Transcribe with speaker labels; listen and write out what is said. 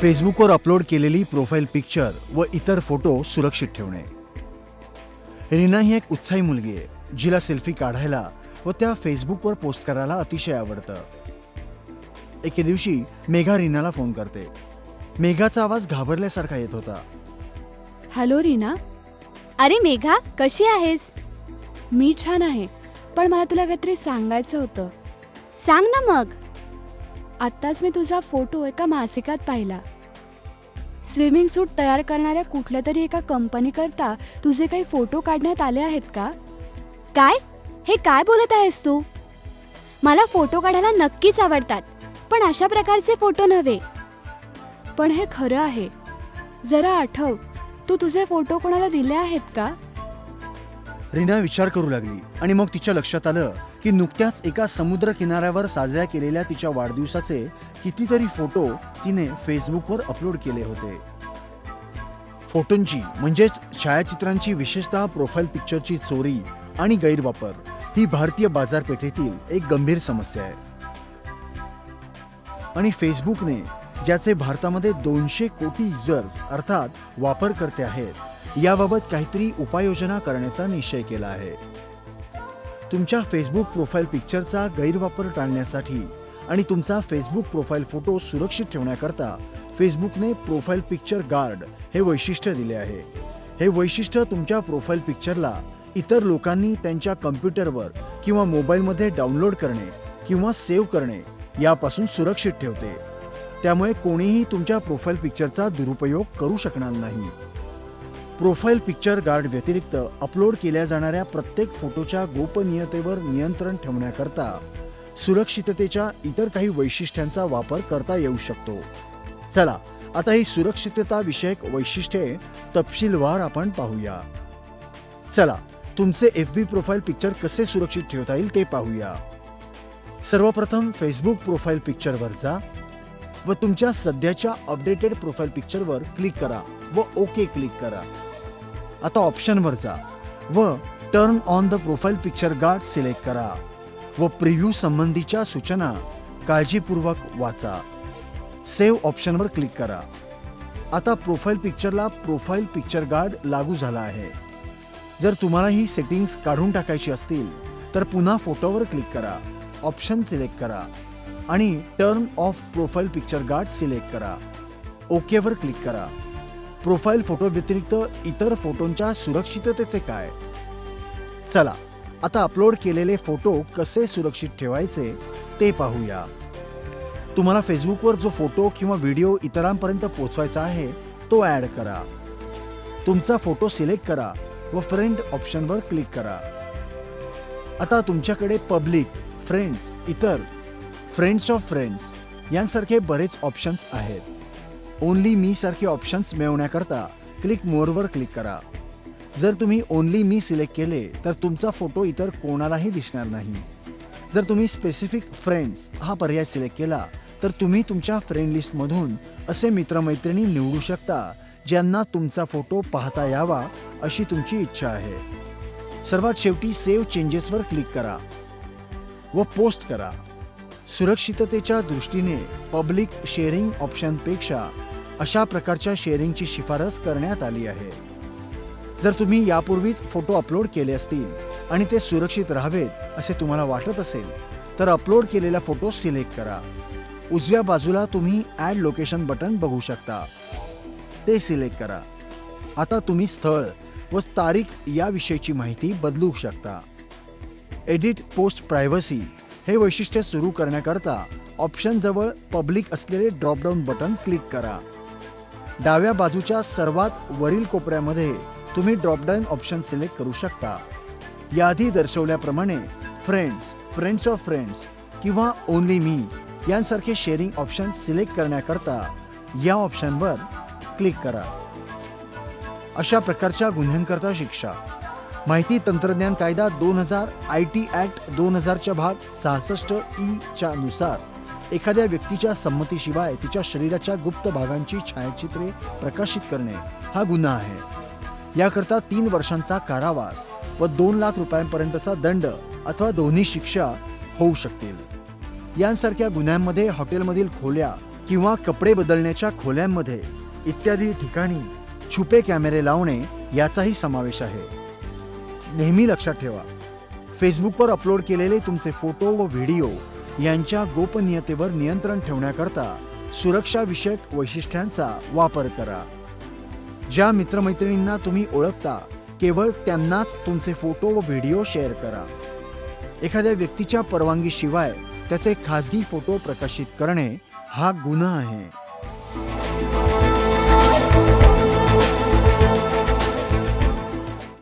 Speaker 1: फेसबुकवर अपलोड केलेली profile picture व इतर फोटो सुरक्षित ठेवणे. रीना ही एक उत्साही मुलगी आहे जिला सेल्फी काढायला व त्या फेसबुकवर पोस्ट करायला अतिशय आवडतं. एके दिवशी मेघा रीनाला फोन करते. मेघाचा आवाज घाबरल्यासारखा येत होता.
Speaker 2: हॅलो रीना.
Speaker 3: अरे मेघा कशी आहेस?
Speaker 2: मी छान आहे पण मला तुला काहीतरी सांगायचं होतं.
Speaker 3: सांग ना मग.
Speaker 2: आत्ताच मी तुझा फोटो एका मासिकात पाहिला. स्विमिंग सूट तयार करणाऱ्या कुठल्या तरी एका कंपनीकरता तुझे काही फोटो काढण्यात आले आहेत का?
Speaker 3: काय? हे काय बोलत आहेस तू? मला फोटो काढायला नक्कीच आवडतात पण अशा प्रकारचे फोटो नव्हे.
Speaker 2: पण हे खरं आहे. जरा आठव तू तुझे फोटो कोणाला दिले आहेत का?
Speaker 1: रीना विचार करू लागली आणि मग तिच्या लक्षात आलं की नुकत्याच एका समुद्र किनाऱ्यावर साजऱ्या केलेल्या तिच्या वाढदिवसाचे कितीतरी फोटो तिने फेसबुकवर अपलोड केले होते. फोटोंची म्हणजेच छायाचित्रांची विशेषतः प्रोफाईल पिक्चरची चोरी आणि गैरवापर ही भारतीय बाजारपेठेतील एक गंभीर समस्या आहे. आणि फेसबुकने ज्याचे भारतामध्ये दोनशे कोटी युजर्स अर्थात वापरकर्ते आहेत याबाबत काहीतरी उपाययोजना करण्याचा निश्चय केला आहे. तुमच्या फेसबुक प्रोफाईल पिक्चरचा गैरवापर टाळण्यासाठी आणि तुमचा फेसबुक प्रोफाईल फोटो सुरक्षित ठेवण्याकरता फेसबुकने प्रोफाईल पिक्चर गार्ड हे वैशिष्ट्य दिले आहे. हे वैशिष्ट्य तुमच्या प्रोफाईल पिक्चरला इतर लोकांनी त्यांच्या कम्प्युटरवर किंवा मोबाईलमध्ये डाउनलोड करणे किंवा सेव्ह करणे यापासून सुरक्षित ठेवते. त्यामुळे कोणीही तुमच्या प्रोफाईल पिक्चरचा दुरुपयोग करू शकणार नाही. प्रोफाईल पिक्चर गार्ड व्यतिरिक्त अपलोड केल्या जाणाऱ्या प्रत्येक फोटोच्या गोपनीयतेवर नियंत्रण ठेवण्याकरता सुरक्षिततेच्या इतर काही वैशिष्ट्यांचा वापर करता येऊ शकतो. चला आता ही सुरक्षितता विषयक वैशिष्ट्ये तपशीलवार आपण पाहूया. चला तुमचे एफ बी प्रोफाईल पिक्चर कसे सुरक्षित ठेवता येईल ते पाहूया. सर्वप्रथम फेसबुक प्रोफाईल पिक्चरवर जा व तुमच्या सध्याच्या अपडेटेड प्रोफाईल पिक्चरवर क्लिक करा व ओके क्लिक करा. आता ऑप्शनवर जा व turn on the profile picture guard select करा व प्रिव्ह्यू संबंधीच्या सूचना काळजीपूर्वक वाचा. सेव्ह ऑप्शनवर क्लिक करा. आता प्रोफाईल पिक्चरला प्रोफाईल पिक्चर गार्ड लागू झाला आहे. जर तुम्हाला ही सेटिंग्स काढून टाकायची असतील तर पुन्हा फोटोवर क्लिक करा. ऑप्शन सिलेक्ट करा आणि turn off profile picture guard select करा. ओकेवर क्लिक करा. प्रोफाईल फोटो व्यतिरिक्त इतर फोटोंच्या सुरक्षिततेचे काय? चला आता अपलोड केलेले फोटो कसे सुरक्षित ठेवायचे ते पाहूया. तुम्हाला फेसबुकवर जो फोटो किंवा व्हिडिओ इतरांपर्यंत पोहोचवायचा आहे तो ॲड करा. तुमचा फोटो सिलेक्ट करा व फ्रेंड ऑप्शनवर क्लिक करा. आता तुमच्याकडे पब्लिक फ्रेंड्स इतर फ्रेंड्स ऑफ फ्रेंड्स यांसारखे बरेच ऑप्शन्स आहेत. ओनली मी सारखे ऑप्शन्स मिळवण्याकरता क्लिक मोरवर क्लिक करा. जर तुम्ही ओनली मी सिलेक्ट केले तर तुमचा फोटो इतर कोणालाही दिसणार नाही. जर तुम्ही स्पेसिफिक फ्रेंड्स हा पर्याय सिलेक्ट केला तर तुम्ही तुमच्या फ्रेंड लिस्टमधून असे मित्रमैत्रिणी निवडू शकता ज्यांना तुमचा फोटो पाहता यावा अशी तुमची इच्छा आहे. सर्वात शेवटी सेव्ह चेंजेसवर क्लिक करा व पोस्ट करा. सुरक्षिततेच्या दृष्टीने पब्लिक शेअरिंग ऑप्शनपेक्षा अशा प्रकारच्या शेअरिंगची शिफारस करण्यात आली आहे. जर तुम्ही यापूर्वीच फोटो अपलोड केले असतील आणि ते सुरक्षित राहावेत असे तुम्हाला वाटत असेल तर अपलोड केलेला फोटो सिलेक्ट करा. उजव्या बाजूला तुम्ही ॲड लोकेशन बटन बघू शकता. ते सिलेक्ट करा. आता तुम्ही स्थळ व तारीख याविषयीची माहिती बदलू शकता. एडिट पोस्ट प्रायव्हसी हे वैशिष्ट्य सुरू करण्याकरता ऑप्शनजवळ पब्लिक असलेले ड्रॉपडाऊन बटन क्लिक करा. डाव्या बाजूच्या सर्वात वरील कोपऱ्यामध्ये तुम्ही ड्रॉपडाऊन ऑप्शन सिलेक्ट करू शकता. याआधी दर्शवल्याप्रमाणे फ्रेंड्स फ्रेंड्स ऑफ फ्रेंड्स किंवा ओनली मी यांसारखे शेअरिंग ऑप्शन सिलेक्ट करण्याकरता या ऑप्शनवर क्लिक करा. अशा प्रकारच्या गुन्ह्यांकरता शिक्षा. माहिती तंत्रज्ञान कायदा दोन हजार आय टी ॲक्ट दोन हजारच्या भाग सहासष्ट ई च्या नुसार एखाद्या व्यक्तीच्या संमतीशिवाय तिच्या शरीराच्या गुप्त भागांची छायाचित्रे प्रकाशित करणे हा गुन्हा आहे. याकरता तीन वर्षांचा कारावास व दोन लाख रुपयांपर्यंतचा दंड अथवा दोन्ही शिक्षा होऊ शकतील. यांसारख्या गुन्ह्यांमध्ये हॉटेलमधील खोल्या किंवा कपडे बदलण्याच्या खोल्यांमध्ये इत्यादी ठिकाणी छुपे कॅमेरे लावणे याचाही समावेश आहे. नेहमी लक्षात ठेवा फेसबुकवर अपलोड केलेले तुमचे फोटो व व्हिडिओ यांच्या गोपनीयतेवर नियंत्रण ठेवण्याकरता सुरक्षाविषयक वैशिष्ट्यांचा वापर करा. ज्या मित्रमैत्रिणींना तुम्ही ओळखता केवळ त्यांनाच तुमचे फोटो व व्हिडिओ शेअर करा. एखाद्या व्यक्तीच्या परवानगीशिवाय त्याचे खाजगी फोटो प्रकाशित करणे हा गुन्हा आहे.